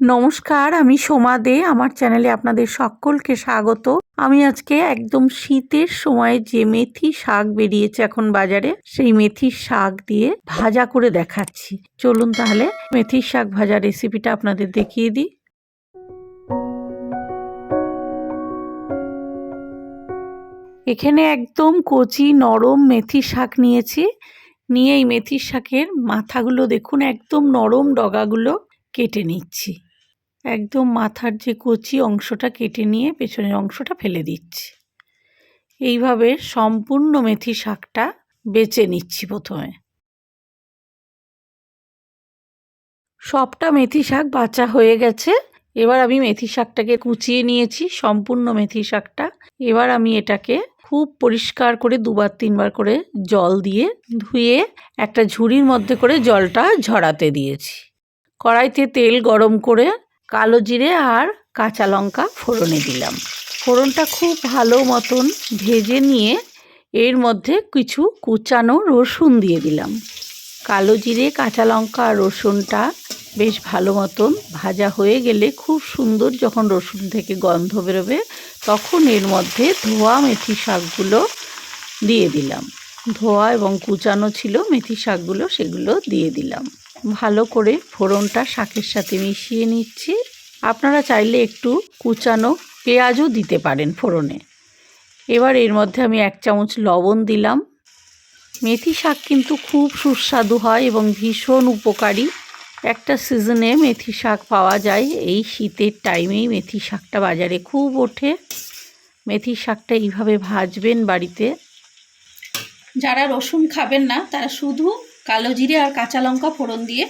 নমস্কার, আমি সোমা দে, আমার চ্যানেলে আপনাদের সকলকে স্বাগত। আমি আজকে একদম শীতের সময় যে মেথি শাক বেরিয়েছে এখন বাজারে, সেই মেথির শাক দিয়ে ভাজা করে দেখাচ্ছি। চলুন তাহলে মেথির শাক ভাজা রেসিপিটা আপনাদের দেখিয়ে দিই। এখানে একদম কচি, নরম মেথি শাক নিয়েছি। নিয়ে এই মেথির শাকের মাথাগুলো দেখুন, একদম নরম ডগাগুলো কেটে নিচ্ছি। একদম মাথার যে কচি অংশটা কেটে নিয়ে পেছনের অংশটা ফেলে দিচ্ছি। এইভাবে সম্পূর্ণ মেথি শাকটা বেছে নিচ্ছি প্রথমে। সবটা মেথি শাক বাছা হয়ে গেছে। এবার আমি মেথি শাকটাকে কুচিয়ে নিয়েছি, সম্পূর্ণ মেথি শাকটা। এবার আমি এটাকে খুব পরিষ্কার করে দুবার, তিনবার করে জল দিয়ে ধুয়ে একটা ঝুড়ির মধ্যে করে জলটা ঝরাতে দিয়েছি। কড়াইতে তেল গরম করে কালো জিরে আর কাঁচা লঙ্কা ফোড়নে দিলাম। ফোড়নটা খুব ভালো মতন ভেজে নিয়ে এর মধ্যে কিছু কুচানো রসুন দিয়ে দিলাম। কালো জিরে, কাঁচা লঙ্কা আর রসুনটা বেশ ভালো মতন ভাজা হয়ে গেলে খুব সুন্দর যখন রসুন থেকে গন্ধ বেরোবে, তখন এর মধ্যে ধোয়া মেথি শাকগুলো দিয়ে দিলাম। ধোয়া এবং কুচানো ছিল মেথি শাকগুলো, সেগুলো দিয়ে দিলাম। ভালো করে ফোড়নটা শাকের সাথে মিশিয়ে নিচ্ছি। আপনারা চাইলে একটু কুচানো পেঁয়াজও দিতে পারেন ফোড়নে। এবার এর মধ্যে আমি এক চামচ লবণ দিলাম। মেথি শাক কিন্তু খুব সুস্বাদু হয় এবং ভীষণ উপকারী। একটা সিজনে মেথি শাক পাওয়া যায়, এই শীতের টাইমেই মেথি শাকটা বাজারে খুব ওঠে। মেথি শাকটা এইভাবে ভাজবেন বাড়িতে। যারা রসুন খাবেন না, তারা শুধু কালো জিরে আর কাঁচা লঙ্কা ফোড়ন দিয়ে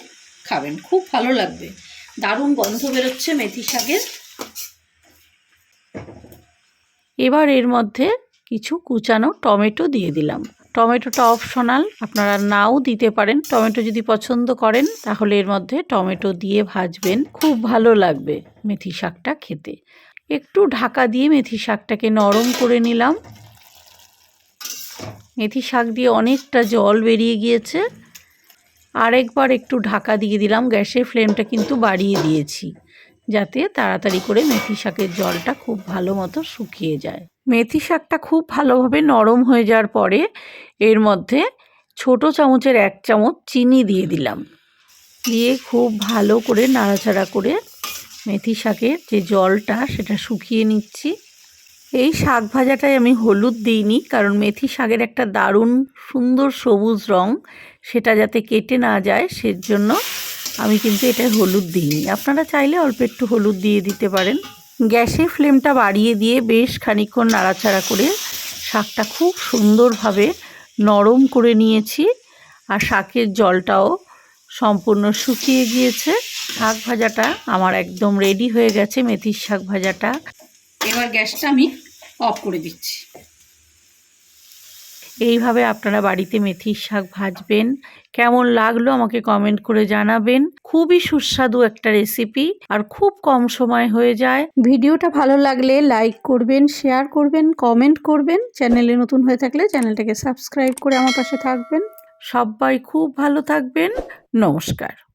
খাবেন। খুব ভালো লাগবে। দারুণ গন্ধ বেরোচ্ছে মেথি শাকের। এবার এর মধ্যে কিছু কুচানো টমেটো দিয়ে দিলাম। টমেটোটা অপশনাল, আপনারা নাও দিতে পারেন। টমেটো যদি পছন্দ করেন, তাহলে এর মধ্যে টমেটো দিয়ে ভাজবেন। খুব ভালো লাগবে মেথি শাকটা খেতে। একটু ঢাকা দিয়ে মেথি শাকটাকে নরম করে নিলাম। মেথি শাক দিয়ে অনেকটা জল বেরিয়ে গিয়েছে। আরেকবার একটু ঢাকা দিয়ে দিলাম, গ্যাসের ফ্লেমটা কিন্তু বাড়িয়ে দিয়েছি, যাতে তাড়াতাড়ি করে মেথি শাকের জলটা খুব ভালো মতো শুকিয়ে যায়। মেথি শাকটা খুব ভালোভাবে নরম হয়ে যাওয়ার পরে এর মধ্যে ছোট চামচের এক চামচ চিনি দিয়ে দিলাম। দিয়ে খুব ভালো করে নাড়াচাড়া করে মেথি শাকের যে জলটা সেটা শুকিয়ে নিচ্ছি। এই শাক ভাজাটায় আমি হলুদ দিইনি, কারণ মেথি শাকের একটা দারুণ সুন্দর সবুজ রং, সেটা যাতে কেটে না যায়, সেজন্য আমি কিন্তু এটা হলুদ দিইনি। আপনারা চাইলে অল্প একটু হলুদ দিয়ে দিতে পারেন। গ্যাসে ফ্লেমটা বাড়িয়ে দিয়ে বেশ খানিক্ষণ নাড়াচাড়া করে শাকটা খুব সুন্দরভাবে নরম করে নিয়েছি, আর শাকের জলটাও সম্পূর্ণ শুকিয়ে গিয়েছে। শাক ভাজাটা আমার একদম রেডি হয়ে গেছে, মেথির শাক ভাজাটা। এবার গ্যাসটা আমি অফ করে দিচ্ছি। এইভাবে আপনারা বাড়িতে মেথির শাক ভাজবেন। কেমন লাগল আমাকে কমেন্ট করে জানাবেন। খুবই সুস্বাদু একটা রেসিপি আর খুব কম সময় হয়ে যায়। ভিডিওটা ভালো লাগলে লাইক করবেন শেয়ার করবেন কমেন্ট করবেন। চ্যানেলে নতুন হয়ে থাকলে চ্যানেলটাকে সাবস্ক্রাইব করে আমার পাশে থাকবেন। সবাই খুব ভালো থাকবেন। নমস্কার।